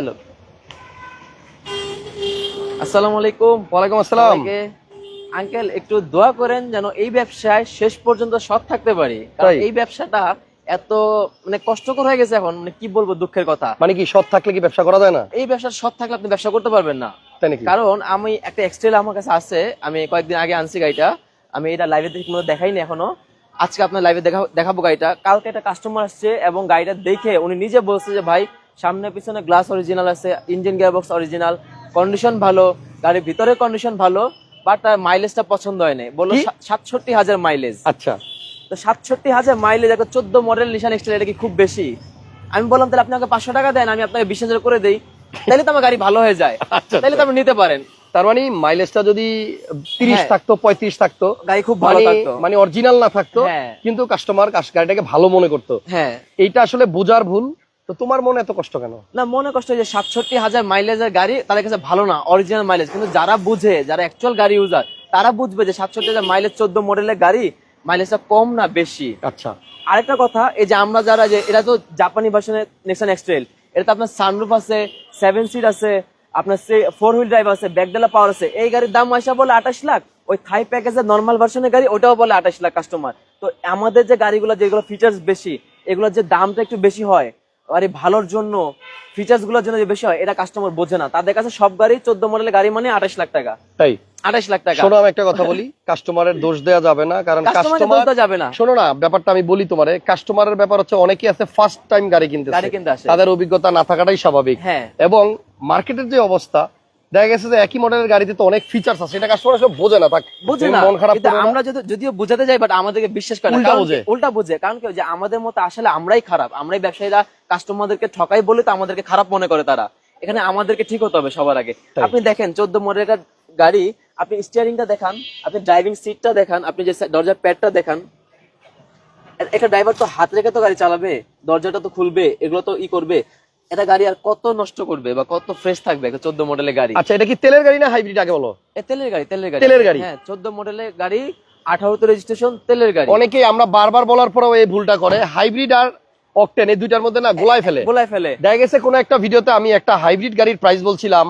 Hello. আসসালামু আলাইকুম ওয়ালাইকুম আসসালাম। আঙ্কেল একটু দোয়া করেন যেন এই ব্যবসায় শেষ পর্যন্ত সৎ থাকতে পারি। কারণ এই ব্যবসাটা এত মানে কষ্টকর হয়ে গেছে এখন মানে কি বলব দুঃখের কথা। মানে কি সৎ থাকলে কি ব্যবসা করা যায় না? এই ব্যবসা সৎ থাকলে আপনি ব্যবসা করতে পারবেন না। কারণ আমি একটা এক্সটেল আমার কাছে আছে আমি কয়েকদিন আগে আনছি গাড়িটা। আমি এটা লাইভে ঠিক মতো দেখাইনি এখনও। আজকে আপনার লাইভে দেখা দেখাবো গাড়িটা। কালকে একটা কাস্টমার আসছে এবং গাড়িটা দেখে উনি নিজে বলছে যে ভাই সামনে পিছনে গ্লাস অরিজিনাল আছে ইঞ্জিন গিয়ারবক্স অরিজিনাল কন্ডিশন ভালো গাড়ির ভিতরে কন্ডিশন ভালো বাট তার মাইলেজটা পছন্দ হয় নাই। বলল সাতষট্টি হাজার মাইলেজ আচ্ছা। তো সাতষট্টি হাজার মাইলেজ একটা চোদ্দ মডেল নিশান এক্সটেল এটা কি খুব বেশি? আমি বললাম তাহলে আপনি আমাকে পাঁচশো টাকা দেন আমি আপনাকে বিশ হাজার করে দিই। তাহলে তো আমার গাড়ি ভালো হয়ে যায়। আচ্ছা, তাহলে তো আপনি নিতে পারেন। তার মানে মাইলেজটা যদি তিরিশ হ্যাঁ। থাকতো পঁয়ত্রিশ থাকতো গাড়ি খুব ভালো মানে থাকতো। মানে অরিজিনাল না থাকতো হ্যাঁ। কিন্তু কাস্টমার গাড়িটাকে ভালো মনে করতো। হ্যাঁ। এইটা আসলে বোঝার ভুল। তো তোমার মনে এত কষ্ট কেন? না মনে কষ্ট যে সাতষট্টি হাজার মাইলেজের গাড়ি তাদের কাছে ভালো না অরিজিনাল মাইলেজ কিন্তু যারা বুঝে যারা অ্যাকচুয়াল গাড়ি ইউজার তারা বুঝবে যে সাতষট্টি হাজার মাইলেজ চোদ্দ মডেলের গাড়ি মাইলেজটা কম না বেশি। আচ্ছা। আরেকটা কথা এই যে আমরা যারা যে এটা তো জাপানি ভার্সনের নেক্সন এক্সট্রেল এটা তো আপনার সানরুফ আছে সেভেন সিট আছে আপনার ফোর হুইল ড্রাইভ আছে ব্যাকডালা পাওয়ার আছে। এই গাড়ির দাম আসা বলে আঠাশ লাখ ওই থাই প্যাকেজের নর্মাল ভার্সনের গাড়ি ওটাও বলে আঠাশ লাখ কাস্টমার তো আমাদের যে গাড়িগুলো যেগুলো ফিচার্স বেশি এগুলোর যে দামটা একটু বেশি হয় আর এই ভালোর জন্য ফিচার্সগুলোর জন্য যে বেশি হয় এটা কাস্টমার বোঝে না। তাদের কাছে সব গাড়ি চোদ্দ মডেলের গাড়ি মানে আঠাশ লাখ টাকা। তাই? আঠাশ লাখ টাকা। শোনো আমি একটা কথা বলি কাস্টমারের দোষ দেওয়া যাবে না কারণ কাস্টমার কাস্টমার যাবে না। শোনো না ব্যাপারটা আমি বলি তোমারে কাস্টমারের ব্যাপার হচ্ছে অনেকেই আছে ফার্স্ট টাইম গাড়ি কিনতে গাড়ি কিনতে আসে। তাদের অভিজ্ঞতা না থাকাটাই স্বাভাবিক। হ্যাঁ। এবং মার্কেটের যে অবস্থা দেখা গেছে যে একই মডেলের গাড়িতে তো অনেক ফিচার্স আছে এটা কাস্টমার আসলে বোঝে না থাক। বুঝে না। মন খারাপ আমরা যদিও বুঝাতে যাই বাট আমাদেরকে বিশ্বাস করে না। উল্টা বোঝে। উল্টা বুঝে। কারণ কি? যে আমাদের মতো আসলে আমরাই খারাপ। আমরাই ব্যবসায়ীরা কাস্টমারদেরকে ঠকাই বলে তো আমাদেরকে খারাপ মনে করে তারা। এখানে আমাদেরকে ঠিক হতে হবে সবার আগে। আপনি দেখেন চোদ্দ মডেলের গাড়ি আপনি স্টিয়ারিংটা দেখান আপনি ড্রাইভিং সিটটা দেখান আপনি যে দরজার প্যাডটা দেখান একটা ড্রাইভার তো হাত রেখে তো গাড়ি চালাবে দরজাটা তো খুলবে এগুলো তো ই করবে। এটা গাড়ি আর কত নষ্ট করবে বা কত ফ্রেশ থাকবে একটা চোদ্দ মডেলের গাড়ি? আচ্ছা এটা কি তেলের গাড়ি না হাইব্রিড আগে বলো? এ তেলের গাড়ি তেলের গাড়ি। তেলের গাড়ি? হ্যাঁ চোদ্দ মডেলের গাড়ি আঠারোতে রেজিস্ট্রেশন তেলের গাড়ি। অনেকেই আমরা বারবার বলার পরেও এই ভুলটা করে। হাইব্রিড আর অকটেন এই দুইটার মধ্যে না গোলায় ফেলে। গোলায় ফেলে। দেখা গেছে কোনো একটা ভিডিওতে আমি একটা হাইব্রিড গাড়ির প্রাইস বলছিলাম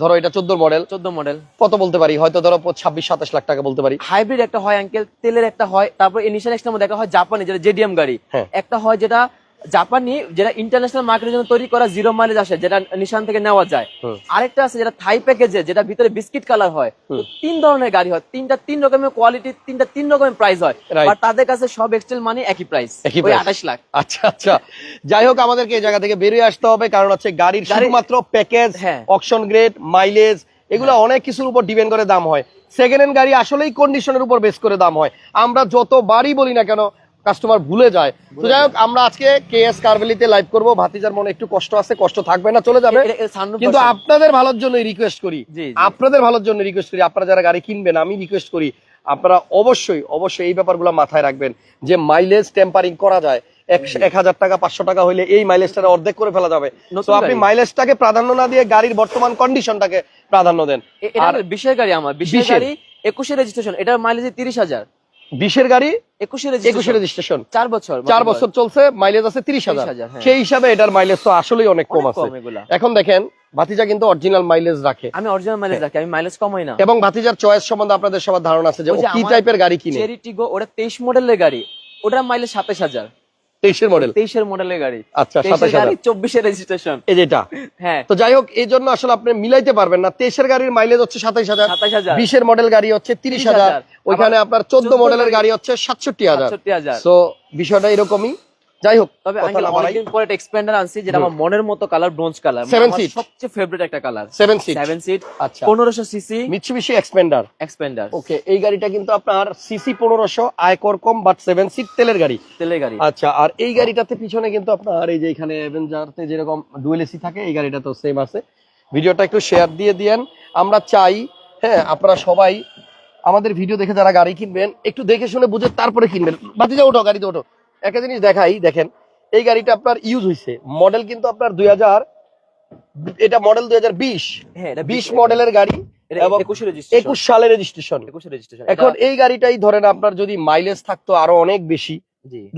ধরো এটা চোদ্দ মডেল চোদ্দ মডেল কত বলতে পারি? হয়তো ধরো ছাব্বিশ সাতাশ লাখ টাকা বলতে পারি। হাইব্রিড একটা হয় আঙ্কেল তেলের একটা হয় তারপর ইনিশিয়াল এক্সটার মধ্যে একটা হয় জাপানি যেটা জেডিএম গাড়ি। হ্যাঁ। একটা হয় যেটা জাপানি যেটা ইন্টারন্যাশনাল মার্কেটের জন্য তৈরি করা জিরো মাইলেজ আসে যেটা নিশান থেকে নেওয়া যায়। আরেকটা আছে যেটা থাই প্যাকেজে যেটা ভিতরে বিস্কিট কালার হয়। তিন ধরনের গাড়ি হয়। তিনটা তিন রকমের কোয়ালিটি তিনটা তিন রকমের প্রাইস হয়। আর তাদের কাছে সব এক্সটেল মানে একই প্রাইস ওই আঠাশ লাখ। আচ্ছা আচ্ছা। যাই হোক আমাদেরকে এই জায়গা থেকে বেরিয়ে আসতে হবে কারণ হচ্ছে গাড়ির গাড়ি- শুধুমাত্র প্যাকেজ হ্যাঁ। অকশন গ্রেড মাইলেজ এগুলো অনেক কিছুর উপর ডিপেন্ড করে দাম হয়। সেকেন্ড হ্যান্ড গাড়ি আসলেই কন্ডিশনের উপর বেস করে দাম হয়। আমরা যতবারই বলি না কেন কাস্টমার ভুলে যায়। তো যাই হোক আমরা আজকে কে এস কারভেলিতে লাইভ করব। ভাতিজার মনে একটু কষ্ট আছে কষ্ট থাকবে না চলে যাবে। কিন্তু আপনাদের ভালোর জন্য রিকোয়েস্ট করি। আপনাদের ভালোর জন্য রিকোয়েস্ট করি। আপনারা যারা গাড়ি কিনবেন আমি রিকোয়েস্ট করি। আপনারা অবশ্যই অবশ্যই এই ব্যাপারগুলো মাথায় রাখবেন যে মাইলেজ টেম্পারিং করা যায়। এক- হাজার টাকা পাঁচশো টাকা হলে এই মাইলেজটা অর্ধেক করে ফেলা যাবে। তো আপনি। মাইলেজটাকে প্রাধান্য না দিয়ে গাড়ির বর্তমান কন্ডিশনটাকে প্রাধান্য দেন। আর বিশের গাড়ি আমার। বিশের? গাড়ি একুশে রেজিস্ট্রেশন এটার মাইলেজ তিরিশ হাজার। বিশের গাড়ি একুশে রেজিস্ট্রেশন চার বছর চার বছর চলছে মাইলেজ আছে তিরিশ হাজার। 30,000, হ্যাঁ। সেই হিসাবে এটার মাইলেজ তো আসলেই অনেক কম আছে। এখন দেখেন ভাতিজা কিন্তু অরিজিনাল মাইলেজ রাখে। আমি অরিজিনাল মাইলেজ রাখি আমি মাইলেজ কমাই না। এবং ভাতিজার চয়েস সম্বন্ধে আপনাদের সবার ধারণা আছে যে কি টাইপের গাড়ি কিনে। চেরি টিগো ওটা তেইশ মডেলের গাড়ি। ওটার মাইলেজ সাতাশ হাজার। তেইশের মডেল তেইশের মডেলের গাড়ি। আচ্ছা, 23 27,000 গাড়ি চব্বিশের রেজিস্ট্রেশন এই যেটা? হ্যাঁ। তো যাই হোক এই জন্য আসলে আপনি মিলাইতে পারবেন না। তেইশের গাড়ির মাইলেজ হচ্ছে সাতাইশ হাজার। 27,000 বিশের মডেল গাড়ি হচ্ছে তিরিশ হাজার। ওইখানে আপনার চোদ্দ মডেলের গাড়ি হচ্ছে সাতষট্টি হাজার। 67,000 তো বিষয়টা এরকমই। যাই হোক তবে। অনেকদিন পরে একটা এক্সপ্যান্ডার আনছি যেটা আমার মনের মতো কালার ব্রোঞ্জ কালার সবচেয়ে ফেভারিট একটা colour seven seat seven seat আচ্ছা। পনেরোশো CC Mitsubishi Xpander Xpander okay এই গাড়িটা কিন্তু আপনার সিসি পনেরোশো আয়কর কম বাট সেভেন সিট তেলের গাড়ি। তেলের গাড়ি। আচ্ছা আর এই গাড়িটাতে পিছনে কিন্তু আপনার এই যে এখানে অ্যাভেঞ্জারতে যেরকম ডুয়েল এসি থাকে এই গাড়িটা তো সেম আছে। ভিডিওটা একটু শেয়ার দিয়ে দিয়েন। আমরা চাই হ্যাঁ আপনারা সবাই আমাদের ভিডিও দেখে যারা গাড়ি কিনবেন একটু দেখে শুনে বুঝে তারপরে কিনবেন। বাতিজা ওঠো গাড়িতে ওঠো। একটা জিনিস দেখাই দেখেন এই গাড়িটা আপনার ইউজ হয়েছে মডেল কিন্তু আপনার দুই হাজার এটা মডেল দুই হাজার বিশ। হ্যাঁ বিশ মডেলের গাড়ি একুশে সালের রেজিস্ট্রেশন এখন এই গাড়িটাই ধরেন আপনার যদি মাইলেজ থাকতো আরও অনেক বেশি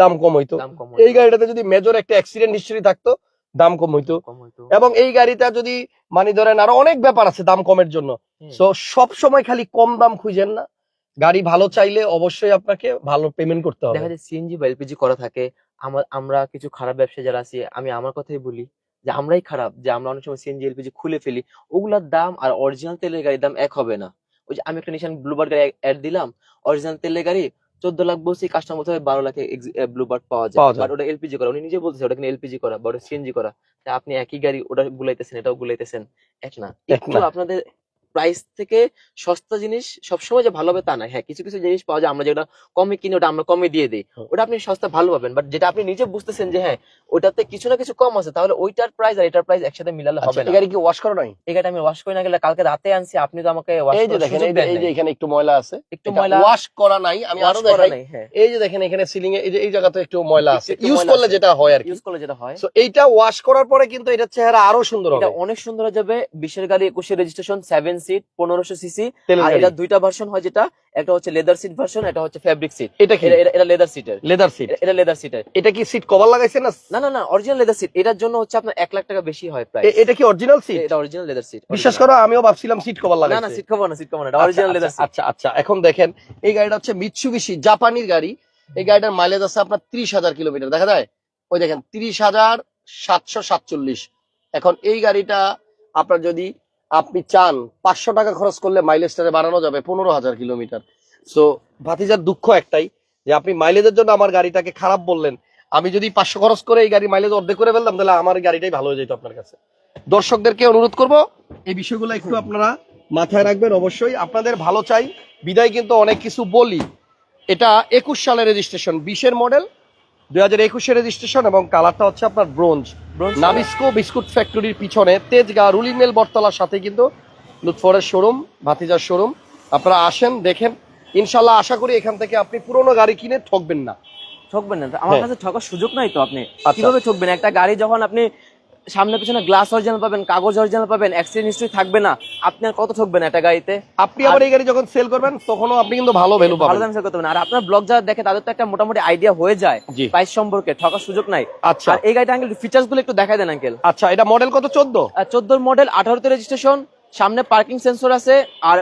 দাম কম হইতো। এই গাড়িটাতে যদি মেজর একটা অ্যাক্সিডেন্ট হিস্ট্রি থাকতো দাম কম হইতো। এবং এই গাড়িটা যদি মানে ধরেন আরও অনেক ব্যাপার আছে দাম কমের জন্য। তো সব সময় খালি কম দাম খুঁজেন না। গাড়ি ভালো চাইলে অবশ্যই আপনাকে ভালো পেমেন্ট করতে হবে। দেখা যায় সিএনজি বা এলপিজি করা থাকে আমার আমরা কিছু খারাপ ব্যবসায়ী যারা আছি আমি আমার কথাই বলি যে আমরাই খারাপ যে আমরা অনেক সময় সিএনজি এলপিজি খুলে ফেলি ওগুলার দাম আর অরিজিনাল তেলের গাড়ির দাম এক হবে না। ওই যে আমি একটা নিশান ব্লুবার্ড গাড়ি অ্যাড দিলাম অরিজিনাল তেলের গাড়ি চোদ্দ লাখ বলছি কাস্টমার বলতে হবে বারো লাখে ব্লুবার্ড পাওয়া যায়। বাট ওটা এলপিজি করা উনি নিজে বলতেছে ওটা কিন্তু এলপিজি করা বা ওটা সিএনজি করা। আপনি একই গাড়ি ওটা গুলাইতেছেন এটাও গুলাইতেছেন। এক না। এক একটু না। আপনাদের প্রাইস থেকে সস্তা জিনিস সবসময় যে ভালো হবে তা না হ্যাঁ কিছু কিছু জিনিস পাওয়া যায় আমরা যেটা কমে কিনে ওটা আমরা কমে দিয়ে দিই। ওটা আপনি সস্তা ভালো পাবেন। বাট যেটা আপনি নিজে বুঝতেছেন যে হ্যাঁ ওটাতে কিছু না কিছু কম আছে তাহলে ওইটার প্রাইস আর এটার প্রাইস একসাথে মিলালে আচ্ছা, হবে না। গাড়ি কি ওয়াশ করো নাই? গাড়িটা আমি ওয়াশ করে না গেলে কালকে রাতে আনছি আপনি তো আমাকে wash এই যে দেখেন এই যে-। এখানে একটু ময়লা আছে। একটু ময়লা ওয়াশ করা নাই আমি আরও দেখাই। হ্যাঁ। এই যে দেখেন এখানে সিলিং এ এই যে এই জায়গাতে একটু ময়লা আছে। ইউজ করলে যেটা হয় আর কি। ইউজ করলে যেটা হয়। So, এইটা ওয়াশ করার পরে কিন্তু এটা চেহারা আরও সুন্দর হবে। এটা অনেক সুন্দর হয়ে যাবে। বিশের গাড়ি একুশের রেজিস্ট্রেশন সেভেন সিট পনেরোশো সিসি আর এটা দুইটা ভার্সন হয় যেটা একটা হচ্ছে লেদার সিট ভার্সন এটা হচ্ছে ফ্যাব্রিক সিট এটা কি? এটা লেদার সিটের লেদার সিট এটা লেদার সিটের এটা কি সিট কভার লাগাইছে না? না না না অরিজিনাল লেদার সিট এটার জন্য হচ্ছে আপনার এক লাখ টাকা বেশি হয় প্রাইস এটা কি অরিজিনাল সিট এটা অরিজিনাল লেদার সিট বিশ্বাস করো আমিও ভাবছিলাম সিট কভার না লাগাইছে। না সিট কভার না সিট কভার না এটা অরিজিনাল লেদার আচ্ছা, আচ্ছা আচ্ছা এখন দেখেন এই গাড়িটা হচ্ছে মিৎসুবিশি জাপানির গাড়ি। এই গাড়িটার মাইলেজ আছে আপনার ত্রিশ হাজার কিলোমিটার দেখা যায়? ওই দেখেন ত্রিশ হাজার সাতশো সাতচল্লিশ। এখন এই গাড়িটা আপনার যদি আপনি চান, পাঁচশো টাকা খরচ করলে মাইলেজটা বাড়ানো যাবে পনেরো হাজার কিলোমিটার সো ভাতিজার দুঃখ একটাই যে আপনি মাইলেজের জন্য আমার গাড়িটাকে খারাপ বললেন। আমি যদি পাঁচশো খরচ করে এই গাড়ি মাইলেজ অর্ধেক করে ফেলতাম, তাহলে আমার গাড়িটাই ভালো হয়ে যেত আপনার কাছে। দর্শকদেরকে অনুরোধ করব, এই বিষয়গুলো একটু আপনারা মাথায় রাখবেন অবশ্যই। আপনাদের ভালো চাই, বিদায় কিন্তু অনেক কিছু বলি। এটা একুশ সালের রেজিস্ট্রেশন বিশের মডেল দুই হাজার একুশে রেজিস্ট্রেশন এবং কালারটা হচ্ছে আপনার ব্রোঞ্জ নাবিস্কো বিস্কুট ফ্যাক্টরির পিছনে তেজগা রুলিং মেল বটতলার সাথে কিন্তু লুৎফরের শোরুম ভাতিজার শোরুম আপনারা আসেন দেখেন। ইনশাল্লাহ আশা করি এখান থেকে আপনি পুরোনো গাড়ি কিনে ঠকবেন না। ঠকবেন না। আমার হ্যাঁ। কাছে ঠকার সুযোগ নাই তো আপনি। আচ্ছা। কীভাবে ঠকবেন? একটা গাড়ি যখন আপনি সামনে পিছনে গ্লাস অরিজিনাল পাবেন কাগজ অরিজিনাল পাবেন অ্যাক্সিডেন্ট হিস্ট্রি থাকবে না। আপনি আর কত ঠকবেন একটা গাড়িতে? আপনি আবার এই গাড়ি যখন সেল করবেন তখনও আপনি কিন্তু ভালো ভ্যালু ভালো পাবেন। দামে sell করতে পারবেন। আর আপনার ব্লগ যারা দেখে তাদের তো একটা মোটামুটি আইডিয়া হয়ে যায় প্রাইস সম্পর্কে ঠকার সুযোগ নাই। আচ্ছা। আর এই গাড়িটা আঙ্কেল ফিচার্সগুলো একটু দেখাই দেন আঙ্কেল আচ্ছা এটা মডেল কত? চোদ্দ? আর চোদ্দোর মডেল আঠারোতে রেজিস্ট্রেশন সামনে পার্কিং সেন্সর আছে আর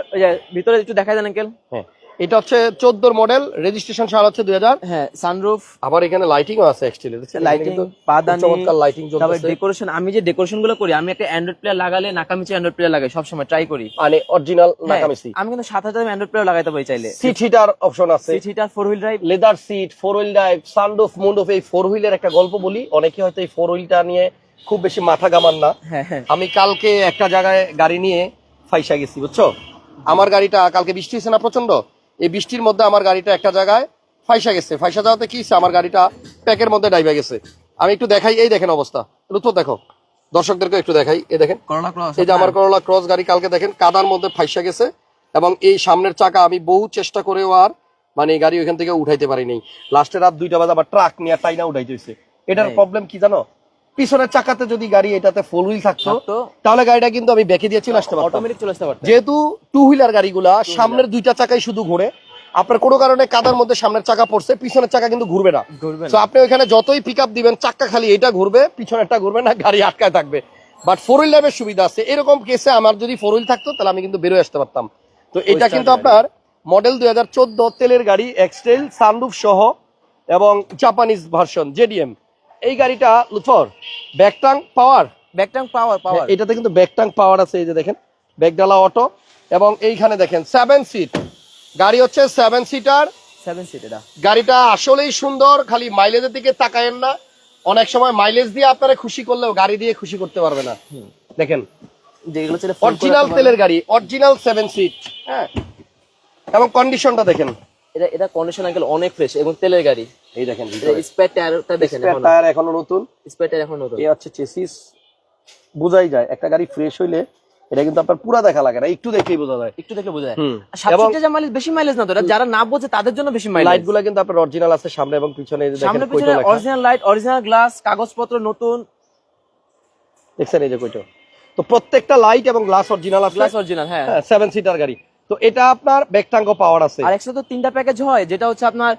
ভিতরে একটু দেখাই দেন আঙ্কেল হ্যাঁ। এটা হচ্ছে চোদ্দোর মডেল রেজিস্ট্রেশন সাল হচ্ছে দুই হাজার। হ্যাঁ সানরুফ আবার এখানে লাইটিংও আছে অ্যাকচুয়ালি লাইটিং পাদানি চমৎকার লাইটিং তারপরে ডেকোরেশন আমি যে ডেকোরেশনগুলো করি আমি একটা অ্যান্ড্রয়েড প্লেয়ার লাগালে নাকামিচে অ্যান্ড্রয়েড প্লেয়ার লাগাই সবসময় ট্রাই করি। মানে অরিজিনাল হ্যাঁ, নাকামিসি আমি কিন্তু সাত হাজার অ্যান্ড্রয়েড প্লেয়ার লাগাইতে পারি চাইলে। সিট হিটার অপশন আছে। Seat heater four wheel drive leather seat four wheel drive sunroof moonroof এই ফোর হুইলের একটা গল্প বলি। অনেকে হয়তো এই ফোর হুইলটা নিয়ে খুব বেশি মাথা গামান না। হ্যাঁ হ্যাঁ। আমি কালকে একটা জায়গায় গাড়ি নিয়ে ফাইসা গেছি বুঝছ? আমার গাড়িটা কালকে বৃষ্টি হয়েছে না প্রচণ্ড এই বৃষ্টির মধ্যে আমার গাড়িটা একটা জায়গায় ফাইসা গেছে। ফাইসা যাওয়াতে কি আমার গাড়িটা প্যাকের মধ্যে ডাইবা গেছে। আমি একটু দেখাই এই দেখেন অবস্থা। লুতো দেখো। দর্শকদেরকে একটু দেখাই এই দেখেন। এই যে আমার করোলা ক্রস গাড়ি কালকে দেখেন কাদার মধ্যে ফাইসা গেছে এবং এই সামনের চাকা আমি বহু চেষ্টা করেও আর মানে এই গাড়ি ওইখান থেকে উঠাইতে পারি নাই। লাস্টে রাত দুইটা বাজে আবার ট্রাক নিয়ে টাইনা উঠাইতে হয়েছে এটার হ্যাঁ। প্রবলেম কি জানো? পিছনের চাকাতে যদি গাড়ি এটাতে ফোর হুইল থাকতো তাহলে গাড়িটা কিন্তু আমি বেঁকে দিয়ে চলে আসতে পারতাম। অটোমেটিক চলে আসতে পারতেন যেহেতু টু হুইলার গাড়িগুলা সামনের দুইটা চাকাই শুধু ঘুরে আপনার কোনো কারণে কাদার মধ্যে সামনের চাকা পড়ছে পিছনের চাকা কিন্তু ঘুরবে না। তো আপনি ওইখানে যতই পিক আপ দিবেন চাকা খালি এটা ঘুরবে পিছনেরটা ঘুরবে না গাড়ি আটকায় থাকবে। বাট ফোর হুইল ড্রাইভের সুবিধা আছে। এরকম কেসে আমার যদি ফোর হুইল থাকতো তাহলে আমি কিন্তু বেরোয় আসতে পারতাম। তো এটা কিন্তু আপনার মডেল দুই হাজার চোদ্দ তেলের গাড়ি এক্সটেল সানরুফ সহ এবং জাপানিজ ভার্সন জেডিএম এই গাড়িটা লুথর ব্যাকটাং পাওয়ার। ব্যাকটাং পাওয়ার পাওয়ার। হ্যাঁ, এটাতে কিন্তু ব্যাকটাং পাওয়ার আছে এই যে দেখেন ব্যাকডালা অটো এবং এইখানে দেখেন সেভেন সিট গাড়ি হচ্ছে সেভেন সিটার সেভেন সিট এটা। গাড়িটা আসলেই সুন্দর খালি মাইলেজের দিকে তাকায়েন না। অনেক সময় মাইলেজ দিয়ে আপনারা খুশি করলেও গাড়ি দিয়ে খুশি করতে পারবে না। দেখেন যেগুলো ছিল অরিজিনাল তেলের গাড়ি অরিজিনাল সেভেন সিট হ্যাঁ এবং কন্ডিশনটা দেখেন। এটা এটা কন্ডিশন আঙ্কেল অনেক ফ্রেশ এবং তেলের গাড়ি। এই দেখেন স্পেয়ার টায়ারটা দেখেন টায়ার এখনও। নতুন। স্পেয়ার টায়ার এখন নতুন। এই হচ্ছে চেসিস বোঝাই যায়। একটা গাড়ি ফ্রেশ হইলে এটা কিন্তু আপনার পুরা দেখা লাগে না। একটু দেখেই বোঝা যায়। একটু দেখলে বোঝা যায়। হাজার মাইলেজ বেশি মাইলেজ না তো যারা না বোঝে তাদের জন্য বেশি মাইলেজ লাইটগুলা কিন্তু আপনার অরিজিনাল আছে সামনে এবং পিছনে এই যে দেখেন সামনে পিছনে অরিজিনাল লাইট অরিজিনাল গ্লাস কাগজপত্র নতুন। দেখছেন এই যে কইটো? তো প্রত্যেকটা লাইট এবং গ্লাস অরিজিনাল আছে। গ্লাস অরিজিনাল হ্যাঁ। সেভেন সিটার গাড়ি। তো এটা আপনার ব্যাকটাঙ্গ পাওয়ার আছে। আর একসাথে তো তিনটা প্যাকেজ হয়, যেটা হচ্ছে আপনার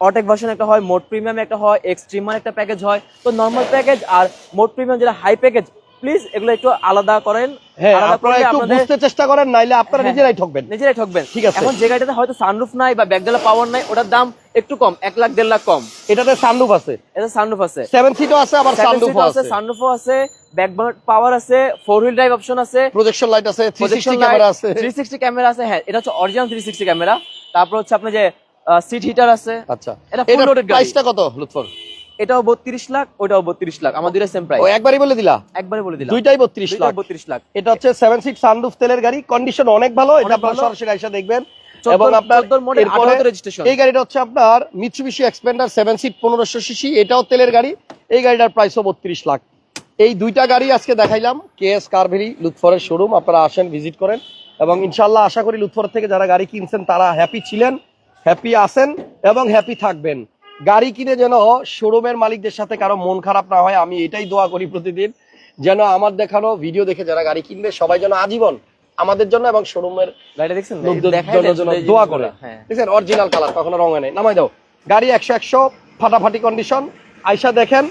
অটেক ভার্সন একটা হয় মোট প্রিমিয়াম একটা হয় এক্সট্রিমার একটা প্যাকেজ হয়। তো নর্মাল প্যাকেজ আর মোট প্রিমিয়াম যেটা হাই প্যাকেজ প্লিজ এগুলো একটু আলাদা করেন। হ্যাঁ আপনারা একটু বুঝতে চেষ্টা করেন নাইলে আপনারা হ্যাঁ, নিজেরাই ঠকবেন। নিজেরাই ঠকবেন। ঠিক আছে। এখন যে গাড়িটাতে হয়তো সানরুফ নাই বা ব্যাকডালা পাওয়ার নাই ওটার দাম একটু কম এক লাখ দেড় লাখ কম। এটাতে সানরুফ আছে। এটা সানরুফ আছে। সেভেন সিটও আছে আবার সানরুফও আছে সানরুফও আছে ব্যাক পাওয়ার আছে ফোর হুইল ড্রাইভ অপশন আছে প্রজেকশন লাইট আছে 360 ক্যামেরা আছে। 360 ক্যামেরা আছে হ্যাঁ এটা হচ্ছে অরিজিনাল 360 ক্যামেরা তারপর হচ্ছে আপনার যে সিট হিটার আছে। আচ্ছা। এটা গাড়ি। প্রাইসটা কত লুৎফর? এটাও 32 লাখ ওটাও 32 লাখ। আমার দুইটা সেম প্রাইস একবারই বলে দিলা? একবারে বলে দিলাম। দুইটাই 32 লাখ। 32 লাখ। এটা হচ্ছে সেভেন সিট সানরুফ তেলের গাড়ি। কন্ডিশন অনেক ভালো এটা আপনারা সরাসরি আইসা দেখবেন। এবং আপনার 14 মডেল এরপরে 18 রেজিস্ট্রেশন এই গাড়িটা হচ্ছে আপনার এক্সপেন্ডার সেভেন সিট পনেরোশো সিসি এটাও তেলের গাড়ি। এই গাড়িটার প্রাইসও বত্রিশ লাখ। এই দুইটা গাড়ি আজকে দেখাইলাম। কে এস কারভেরি লুৎফরের শোরুম আপনারা আসেন ভিজিট করেন। এবং ইনশাল্লাহ আশা করি লুৎফর থেকে যারা গাড়ি কিনছেন তারা হ্যাপি ছিলেন হ্যাপি আছেন এবং হ্যাপি থাকবেন। গাড়ি কিনে যেন শোরুমের মালিকদের সাথে কারও মন খারাপ না হয় আমি এটাই দোয়া করি প্রতিদিন যেন আমার দেখানো ভিডিও দেখে যারা গাড়ি কিনবে সবাই যেন আজীবন আমাদের জন্য এবং শোরুমের দোয়া করে। হ্যাঁ। দেখছেন? অরিজিনাল কালার কখনো রঙে নেই। নামাই দাও। গাড়ি একশো একশো ফাটাফাটি কন্ডিশন আইসা দেখেন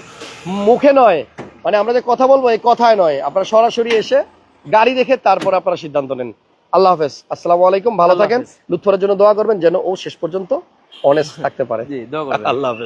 মুখে নয়। মানে আমরা যে কথা বলব এই কথায় নয়। আপনারা সরাসরি এসে গাড়ি দেখে তারপর আপনারা সিদ্ধান্ত নেন। আল্লাহ হাফেজ। আসসালামু আলাইকুম। ভালো থাকেন। লুৎফরের জন্য দোয়া করবেন যেন ও শেষ পর্যন্ত অনেস্ট থাকতে পারে। জি আল্লাহ হাফেজ।